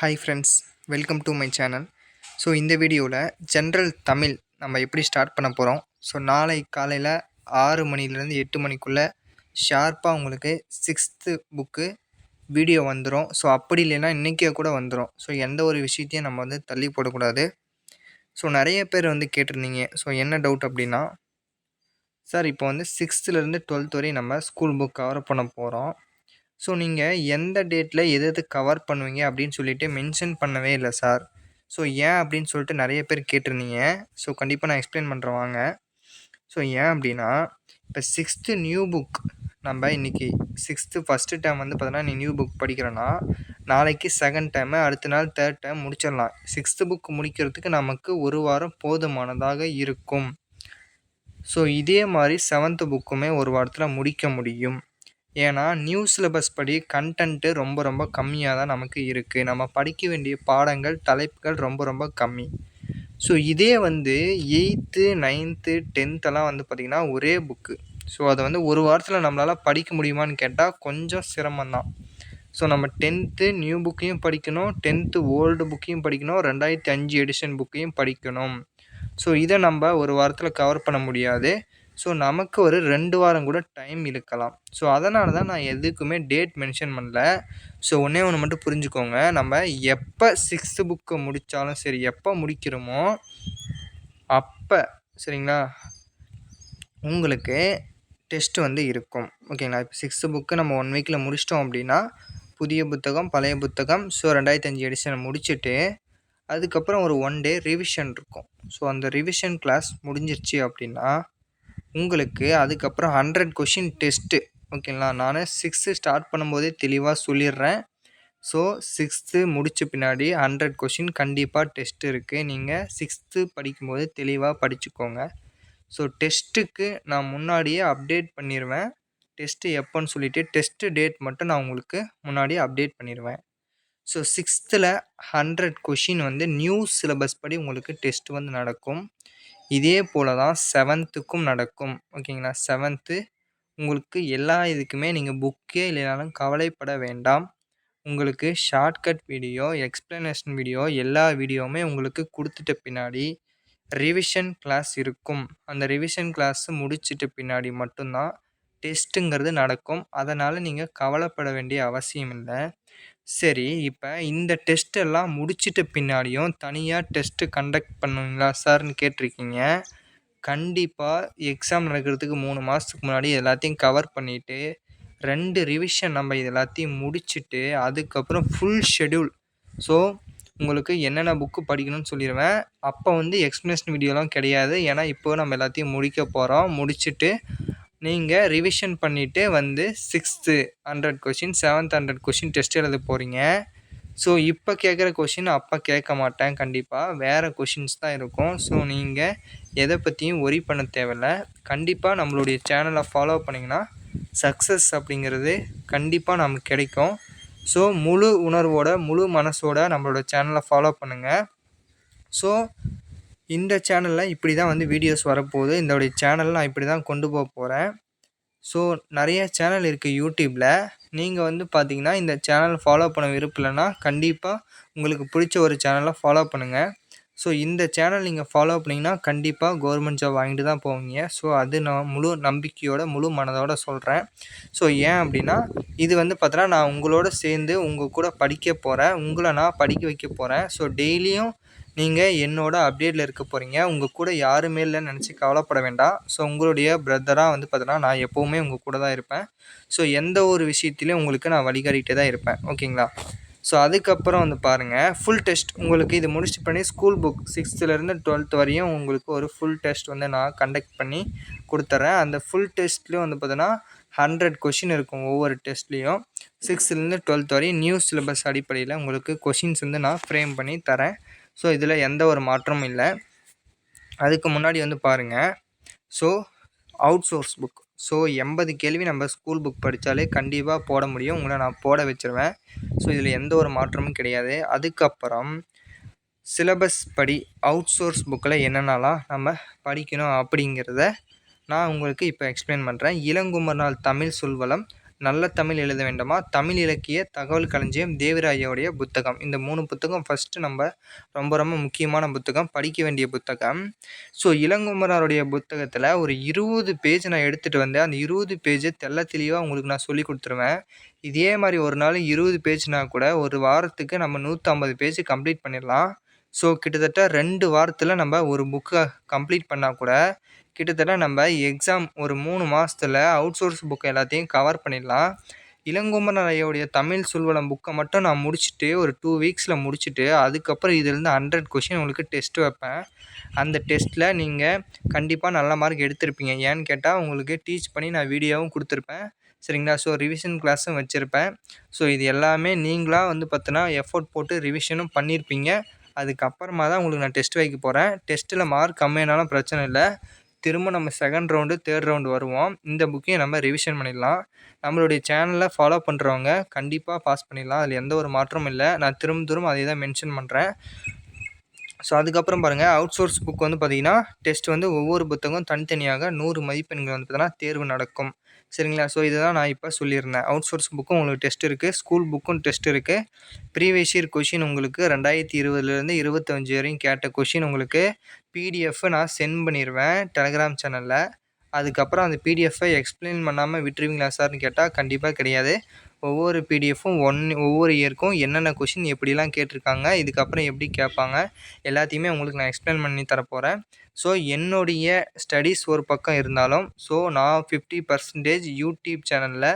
Hi friends welcome to my channel so இந்த வீடியோவில் general Tamil நம்ம எப்படி ஸ்டார்ட் பண்ண போகிறோம் ஸோ நாளை காலையில் ஆறு மணிலேருந்து எட்டு மணிக்குள்ளே ஷார்ப்பாக உங்களுக்கு சிக்ஸ்த்து புக்கு வீடியோ வந்துடும் ஸோ அப்படி இல்லைன்னா இன்றைக்கே கூட வந்துடும் ஸோ எந்த ஒரு விஷயத்தையும் நம்ம வந்து தள்ளி போடக்கூடாது. ஸோ நிறைய பேர் வந்து கேட்டிருந்தீங்க. ஸோ என்ன டவுட் அப்படின்னா சார் இப்போ வந்து சிக்ஸ்த்துலேருந்து டுவெல்த் வரையும் நம்ம ஸ்கூல் புக் கவர் பண்ண போகிறோம் ஸோ நீங்கள் எந்த டேட்டில் எது எது கவர் பண்ணுவீங்க அப்படின்னு சொல்லிட்டு மென்ஷன் பண்ணவே இல்லை சார் ஸோ ஏன் அப்படின்னு சொல்லிட்டு நிறைய பேர் கேட்டிருந்தீங்க. ஸோ கண்டிப்பாக நான் எக்ஸ்பிளைன் பண்ணுறேன் வாங்க. ஸோ ஏன் அப்படின்னா இப்போ சிக்ஸ்த்து நியூ புக் நம்ம இன்றைக்கி சிக்ஸ்த்து ஃபஸ்ட்டு டைம் வந்து பார்த்தோன்னா நீ நியூ புக் படிக்கிறேன்னா நாளைக்கு செகண்ட் டைமு அடுத்த நாள் தேர்ட் டைம் முடிச்சிடலாம். சிக்ஸ்த்து புக் முடிக்கிறதுக்கு நமக்கு ஒரு வாரம் போதுமானதாக இருக்கும். ஸோ இதே மாதிரி செவன்த்து புக்குமே ஒரு வாரத்தில் முடிக்க முடியும். ஏன்னா நியூ சிலபஸ் படி கண்டென்ட்டு ரொம்ப ரொம்ப கம்மியாக தான் நமக்கு இருக்குது நம்ம படிக்க வேண்டிய பாடங்கள் தலைப்புகள் ரொம்ப ரொம்ப கம்மி. ஸோ இதே வந்து எயித்து நைன்த்து டென்த்தெல்லாம் வந்து பார்த்திங்கன்னா ஒரே புக்கு ஸோ அதை வந்து ஒரு வாரத்தில் நம்மளால் படிக்க முடியுமான்னு கேட்டால் கொஞ்சம் சிரமந்தான் ஸோ நம்ம டென்த்து நியூ புக்கையும் படிக்கணும் டென்த்து ஓல்டு புக்கையும் படிக்கணும் ரெண்டாயிரத்தி அஞ்சு எடிஷன் புக்கையும் படிக்கணும். ஸோ இதை நம்ம ஒரு வாரத்தில் கவர் பண்ண முடியாது. ஸோ நமக்கு ஒரு ரெண்டு வாரம் கூட டைம் இழுக்கலாம். ஸோ அதனால தான் நான் எதுக்குமே டேட் மென்ஷன் பண்ணல. ஸோ ஒன்றே ஒன்று மட்டும் புரிஞ்சுக்கோங்க. நம்ம எப்போ சிக்ஸ்த்து புக்கை முடித்தாலும் சரி எப்போ முடிக்கிறோமோ அப்போ சரிங்களா? உங்களுக்கு டெஸ்ட்டு வந்து இருக்கும். ஓகேங்களா இப்போ சிக்ஸ்த்து புக்கு நம்ம ஒன் வீக்கில் முடிச்சிட்டோம் அப்படின்னா புதிய புத்தகம் பழைய புத்தகம் ஸோ ரெண்டாயிரத்தி அஞ்சு எடிஷனை முடிச்சுட்டு அதுக்கப்புறம் ஒரு ஒன் டே ரிவிஷன் இருக்கும். ஸோ அந்த ரிவிஷன் கிளாஸ் முடிஞ்சிருச்சு அப்படின்னா உங்களுக்கு அதுக்கப்புறம் ஹண்ட்ரட் கொஷின் டெஸ்ட்டு ஓகேங்களா நான் சிக்ஸ்த்து ஸ்டார்ட் பண்ணும்போதே தெளிவாக சொல்லிடுறேன். ஸோ சிக்ஸ்த்து முடித்த பின்னாடி ஹண்ட்ரட் கொஷின் கண்டிப்பாக டெஸ்ட் இருக்குது நீங்கள் சிக்ஸ்த்து படிக்கும்போது தெளிவாக படிச்சுக்கோங்க. ஸோ டெஸ்ட்டுக்கு நான் முன்னாடியே அப்டேட் பண்ணிடுவேன் டெஸ்ட்டு எப்போன்னு சொல்லிவிட்டு டெஸ்ட்டு டேட் மட்டும் நான் உங்களுக்கு முன்னாடியே அப்டேட் பண்ணிடுவேன் ஸோ சிக்ஸ்த்தில் ஹண்ட்ரட் கொஷின் வந்து நியூ சிலபஸ் படி உங்களுக்கு டெஸ்ட் வந்து நடக்கும். இதே போல் தான் செவன்த்துக்கும் நடக்கும் ஓகேங்களா செவன்த்து உங்களுக்கு எல்லா இதுக்குமே நீங்கள் புக்கே இல்லைனாலும் கவலைப்பட வேண்டாம். உங்களுக்கு ஷார்ட்கட் வீடியோ எக்ஸ்ப்ளனேஷன் வீடியோ எல்லா வீடியோவுமே உங்களுக்கு கொடுத்துட்ட பின்னாடி ரிவிஷன் கிளாஸ் இருக்கும். அந்த ரிவிஷன் கிளாஸ் முடிச்சிட்ட பின்னாடி மட்டும்தான் டெஸ்ட்டுங்கிறது நடக்கும். அதனால் நீங்கள் கவலைப்பட வேண்டிய அவசியம் இல்லை. சரி இப்போ இந்த டெஸ்ட்டெல்லாம் முடிச்சிட்ட பின்னாடியும் தனியாக டெஸ்ட்டு கண்டக்ட் பண்ணுவீங்களா சார்னு கேட்டிருக்கீங்க. கண்டிப்பாக எக்ஸாம் நடக்கிறதுக்கு மூணு மாதத்துக்கு முன்னாடி எல்லாத்தையும் கவர் பண்ணிவிட்டு ரெண்டு ரிவிஷன் நம்ம இது எல்லாத்தையும் முடிச்சுட்டு அதுக்கப்புறம் ஃபுல் ஷெடியூல் ஸோ உங்களுக்கு என்னென்ன புக்கு படிக்கணும்னு சொல்லிடுவேன் அப்போ வந்து எக்ஸ்ப்ளனேஷன் வீடியோலாம் கிடையாது. ஏன்னா இப்போ நம்ம எல்லாத்தையும் முடிக்க போகிறோம் முடிச்சுட்டு நீங்கள் ரிவிஷன் பண்ணிவிட்டு வந்து sixth hundred question seventh hundred question test எழுத போகிறீங்க ஸோ இப்போ கேட்குற கொஷின் அப்போ கேட்க மாட்டேன். கண்டிப்பாக வேறு கொஷின்ஸ் தான் இருக்கும். ஸோ நீங்கள் எதை பற்றியும் ஒரி பண்ண தேவையில்ல. கண்டிப்பாக நம்மளுடைய சேனலை ஃபாலோ பண்ணிங்கன்னா சக்ஸஸ் அப்படிங்கிறது கண்டிப்பாக நமக்கு கிடைக்கும். ஸோ முழு உணர்வோட முழு மனசோட நம்மளோட சேனலை ஃபாலோ பண்ணுங்கள் ஸோ இந்த சேனலில் இப்படி தான் வந்து வீடியோஸ் வரப்போகுது. இந்தோடைய சேனல் நான் இப்படி தான் கொண்டு போக போகிறேன் ஸோ நிறைய சேனல் இருக்குது யூடியூப்பில் நீங்கள் வந்து பார்த்தீங்கன்னா இந்த சேனல் ஃபாலோ பண்ண விருப்பலைன்னா கண்டிப்பாக உங்களுக்கு பிடிச்ச ஒரு சேனலை ஃபாலோ பண்ணுங்கள் ஸோ இந்த சேனல் நீங்கள் ஃபாலோ பண்ணிங்கன்னா கண்டிப்பாக கவர்மெண்ட் ஜாப் வாங்கிட்டு தான் போவீங்க. ஸோ அது நான் முழு நம்பிக்கையோட முழு மனதோட சொல்கிறேன் ஸோ ஏன் அப்படின்னா இது வந்து பார்த்தோன்னா நான் உங்களோட சேர்ந்து உங்கள் கூட படிக்க போகிறேன் உங்களை நான் படிக்க வைக்க போகிறேன் ஸோ டெய்லியும் நீங்கள் என்னோட அப்டேட்டில் இருக்க போகிறீங்க உங்கள் கூட யாருமே இல்லைன்னு நினச்சி கவலைப்பட வேண்டாம். ஸோ உங்களுடைய பிரதராக வந்து பார்த்தோன்னா நான் எப்போவுமே உங்கள் கூட தான் இருப்பேன். ஸோ எந்த ஒரு விஷயத்துலையும் உங்களுக்கு நான் வழிகாட்டிகிட்டே தான் இருப்பேன். ஓகேங்களா? ஸோ அதுக்கப்புறம் வந்து பாருங்கள் ஃபுல் டெஸ்ட் உங்களுக்கு இது முடிச்சு பண்ணி ஸ்கூல் புக் சிக்ஸ்த்துலேருந்து டுவெல்த் வரையும் உங்களுக்கு ஒரு ஃபுல் டெஸ்ட் வந்து நான் கண்டக்ட் பண்ணி கொடுத்துட்றேன் அந்த ஃபுல் டெஸ்ட்லேயும் வந்து பார்த்தோன்னா ஹண்ட்ரட் கொஷின் இருக்கும் ஒவ்வொரு டெஸ்ட்லேயும் சிக்ஸ்த்துலேருந்து டுவெல்த் வரையும் நியூ சிலபஸ் அடிப்படையில் உங்களுக்கு கொஷின்ஸ் வந்து நான் ஃப்ரேம் பண்ணி தரேன். ஸோ இதில் எந்த ஒரு மாற்றமும் இல்லை. அதுக்கு முன்னாடி வந்து பாருங்கள் so out source book so எண்பது கேள்வி நம்ம ஸ்கூல் புக் படித்தாலே கண்டிப்பாக போட முடியும். உங்களை நான் போட வச்சுருவேன். ஸோ இதில் எந்த ஒரு மாற்றமும் கிடையாது. அதுக்கப்புறம் சிலபஸ் படி அவுட் சோர்ஸ் புக்கில் என்னென்னலாம் நம்ம படிக்கணும் அப்படிங்கிறத நான் உங்களுக்கு இப்போ எக்ஸ்பிளைன் பண்ணுறேன் இளங்குமர் நாள் தமிழ் சொல்வளம் நல்ல தமிழ் எழுத வேண்டுமா? தமிழ் இலக்கிய தகவல் களஞ்சியம் தேவராயாவுடைய புத்தகம். இந்த மூணு புத்தகம் ஃபஸ்ட்டு நம்ம ரொம்ப ரொம்ப முக்கியமான புத்தகம். படிக்க வேண்டிய புத்தகம். ஸோ இளங்குமரருடைய புத்தகத்தில் ஒரு இருபது பேஜ் நான் எடுத்துகிட்டு வந்தேன். அந்த இருபது பேஜை தெள்ள தெளிவாக உங்களுக்கு நான் சொல்லி கொடுத்துருவேன். இதே மாதிரி ஒரு நாள் இருபது பேஜ்னா கூட ஒரு வாரத்துக்கு நம்ம நூற்றம்பது பேஜ் கம்ப்ளீட் பண்ணிடலாம். ஸோ கிட்டத்தட்ட ரெண்டு வாரத்தில் நம்ம ஒரு புக்கை கம்ப்ளீட் பண்ணால் கூட கிட்டத்தட்ட நம்ம எக்ஸாம் ஒரு மூணு மாதத்துல அவுட் சோர்ஸ் புக் எல்லாத்தையும் கவர் பண்ணிடலாம். இளங்குமரன் ஐயாவுடைய தமிழ் சொல்வனம் புக்கை மட்டும் நான் முடிச்சுட்டு ஒரு டூ வீக்ஸில் முடிச்சுட்டு அதுக்கப்புறம் இதுலேருந்து ஹண்ட்ரட் கொஷின் உங்களுக்கு டெஸ்ட் வைப்பேன். அந்த டெஸ்ட்டில் நீங்கள் கண்டிப்பாக நல்ல மார்க் எடுத்திருப்பீங்க. ஏன்னு கேட்டால் உங்களுக்கு டீச் பண்ணி நான் வீடியோவும் கொடுத்துருப்பேன். சரிங்களா? ஸோ ரிவிஷன் கிளாஸும் வச்சுருப்பேன். ஸோ இது எல்லாமே நீங்களாக வந்து பார்த்தோன்னா எஃபோர்ட் போட்டு ரிவிஷனும் பண்ணியிருப்பீங்க அதுக்கப்புறமா தான் உங்களுக்கு நான் டெஸ்ட் வைக்க போகிறேன் டெஸ்ட்டில் மார்க் கம்மியானாலும் பிரச்சனை இல்லை. திரும்ப நம்ம செகண்ட் ரவுண்டு தேர்ட் ரவுண்டு வருவோம். இந்த புக்கையும் நம்ம ரிவிஷன் பண்ணிடலாம். நம்மளுடைய சேனலில் ஃபாலோ பண்ணுறவங்க கண்டிப்பாக பாஸ் பண்ணிடலாம். அதில் எந்த ஒரு மாற்றமும் இல்லை. நான் திரும்ப திரும்ப அதே தான் மென்ஷன் பண்ணுறேன் ஸோ அதுக்கப்புறம் பாருங்கள் அவுட் சோர்ஸ் புக் வந்து பார்த்திங்கன்னா டெஸ்ட் வந்து ஒவ்வொரு புத்தகம் தனித்தனியாக நூறு மதிப்பெண்கள் வந்து பார்த்தீங்கன்னா தேர்வு நடக்கும். சரிங்களா? ஸோ இதை தான் நான் இப்போ சொல்லியிருந்தேன். அவுட் சோர்ஸ் புக்கும் உங்களுக்கு டெஸ்ட் இருக்குது ஸ்கூல் புக்கும் டெஸ்ட் இருக்குது ப்ரீவியஸ் இயர் கொஷின் உங்களுக்கு ரெண்டாயிரத்தி இருபதுலேருந்து இருபத்தஞ்சி வரையும் கேட்ட கொஷின் உங்களுக்கு பிடிஎஃப் நான் சென்ட் பண்ணிடுவேன் டெலகிராம் சேனலில் அதுக்கப்புறம் அந்த பிடிஎஃப்பை எக்ஸ்பிளைன் பண்ணாமல் விட்டுருவீங்களா சார்னு கேட்டால் கண்டிப்பாக கிடையாது. ஒவ்வொரு பிடிஎஃப்பும் ஒன் ஒவ்வொரு இயருக்கும் என்னென்ன கொஷின் எப்படிலாம் கேட்டிருக்காங்க இதுக்கப்புறம் எப்படி கேட்பாங்க எல்லாத்தையுமே உங்களுக்கு நான் எக்ஸ்பிளைன் பண்ணி தரப்போகிறேன் ஸோ என்னுடைய ஸ்டடீஸ் ஒரு பக்கம் இருந்தாலும் ஸோ நான் ஃபிஃப்டி பர்சன்டேஜ் யூடியூப் சேனலில்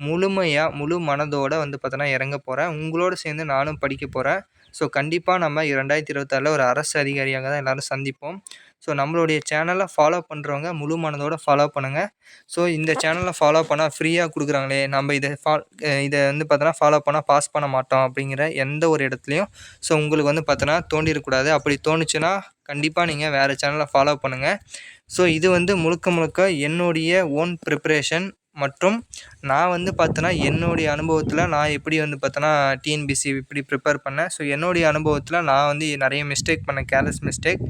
முழுமையாக முழு மனதோடு வந்து பார்த்தோன்னா இறங்க போகிறேன் உங்களோடு சேர்ந்து நானும் படிக்க போகிறேன் ஸோ கண்டிப்பாக நம்ம ரெண்டாயிரத்தி இருபத்தாறில் ஒரு அரசு அதிகாரியாக தான் எல்லோரும் சந்திப்போம். ஸோ நம்மளுடைய சேனலை ஃபாலோ பண்ணுறவங்க முழு மனதோடு ஃபாலோ பண்ணுங்கள் ஸோ இந்த சேனலை ஃபாலோ பண்ணால் ஃப்ரீயாக கொடுக்குறாங்களே நம்ம இதை ஃபா இதை வந்து பார்த்தோன்னா ஃபாலோ பண்ணால் பாஸ் பண்ண மாட்டோம் அப்படிங்கிற எந்த ஒரு இடத்துலையும் ஸோ உங்களுக்கு வந்து பார்த்தோன்னா தோண்டிடக்கூடாது. அப்படி தோணுச்சுன்னா கண்டிப்பாக நீங்கள் வேறு சேனலை ஃபாலோ பண்ணுங்கள் ஸோ இது வந்து முழுக்க முழுக்க என்னுடைய ஓன் ப்ரிப்ரேஷன் மற்றும் நான் வந்து பார்த்தோன்னா என்னுடைய அனுபவத்தில் நான் எப்படி வந்து பார்த்தோன்னா டிஎன்பிசி இப்படி ப்ரிப்பேர் பண்ணேன். ஸோ என்னுடைய அனுபவத்தில் நான் வந்து நிறைய மிஸ்டேக் பண்ணேன் கேர்லெஸ் மிஸ்டேக்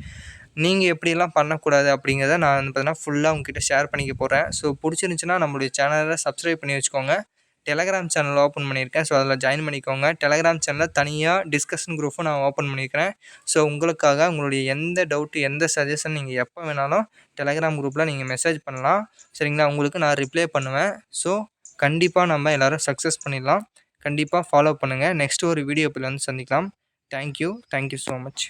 நீங்கள் எப்படிலாம் பண்ணக்கூடாது அப்படிங்கிறத நான் வந்து பார்த்தீங்கன்னா ஃபுல்லாக உங்ககிட்ட ஷேர் பண்ணிக்க போகிறேன் ஸோ பிடிச்சிருந்துச்சின்னா நம்மளுடைய சேனலை சப்ஸ்கிரைப் பண்ணி வச்சுக்கோங்க. டெலகிராம் சேனல் ஓப்பன் பண்ணியிருக்கேன். ஸோ அதில் ஜாயின் பண்ணிக்கோங்க. டெலகிராம் சேனலில் தனியாக டிஸ்கஷன் குரூப்பும் நான் ஓப்பன் பண்ணியிருக்கிறேன். ஸோ உங்களுக்காக உங்களுடைய எந்த டவுட்டு எந்த சஜஷன் நீங்கள் எப்போ வேணாலும் டெலகிராம் குரூப்பில் நீங்கள் மெசேஜ் பண்ணலாம். சரிங்களா? உங்களுக்கு நான் ரிப்ளை பண்ணுவேன். ஸோ கண்டிப்பாக நம்ம எல்லோரும் சக்ஸஸ் பண்ணிடலாம். கண்டிப்பாக ஃபாலோ பண்ணுங்கள் நெக்ஸ்ட் ஒரு வீடியோ வந்து சந்திக்கலாம். Thank you thank you so much